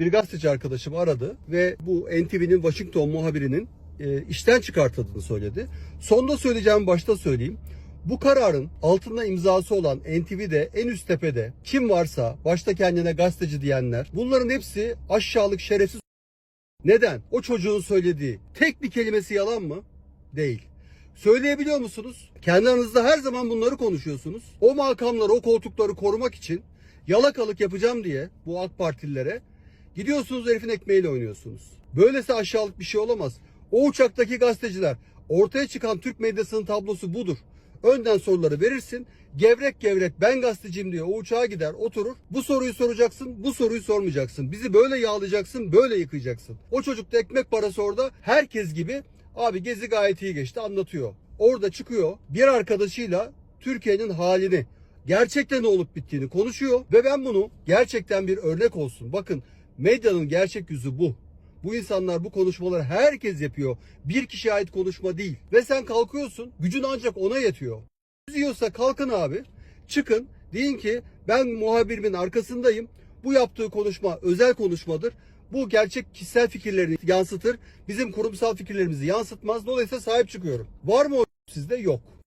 bir gazeteci arkadaşım aradı ve bu NTV'nin Washington muhabirinin e, işten çıkartıldığını söyledi. Sonda söyleyeceğim başta söyleyeyim. Bu kararın altında imzası olan NTV'de en üst tepede kim varsa başta kendine gazeteci diyenler bunların hepsi aşağılık şerefsiz. Neden? O çocuğun söylediği tek bir kelimesi yalan mı? Değil. Söyleyebiliyor musunuz? Kendi aranızda her zaman bunları konuşuyorsunuz. O makamları, o koltukları korumak için yalakalık yapacağım diye bu AK Partililere gidiyorsunuz herifin ekmeğiyle oynuyorsunuz. Böylesi aşağılık bir şey olamaz. O uçaktaki gazeteciler ortaya çıkan Türk medyasının tablosu budur. Önden soruları verirsin. Gevrek gevrek ben gazeteciyim diye o uçağa gider oturur. Bu soruyu soracaksın, bu soruyu sormayacaksın. Bizi böyle yağlayacaksın, böyle yıkayacaksın. O çocuk da ekmek parası orada herkes gibi abi gezi gayet iyi geçti anlatıyor. Orada çıkıyor bir arkadaşıyla Türkiye'nin halini, gerçekten ne olup bittiğini konuşuyor ve ben bunu gerçekten bir örnek olsun. Bakın medyanın gerçek yüzü bu. Bu insanlar bu konuşmaları herkes yapıyor. Bir kişiye ait konuşma değil. Ve sen kalkıyorsun gücün ancak ona yetiyor. Yiyorsa kalkın abi çıkın deyin ki ben muhabirimin arkasındayım. Bu yaptığı konuşma özel konuşmadır. Bu gerçek kişisel fikirlerini yansıtır. Bizim kurumsal fikirlerimizi yansıtmaz. Dolayısıyla sahip çıkıyorum. Var mı o sizde? Yok.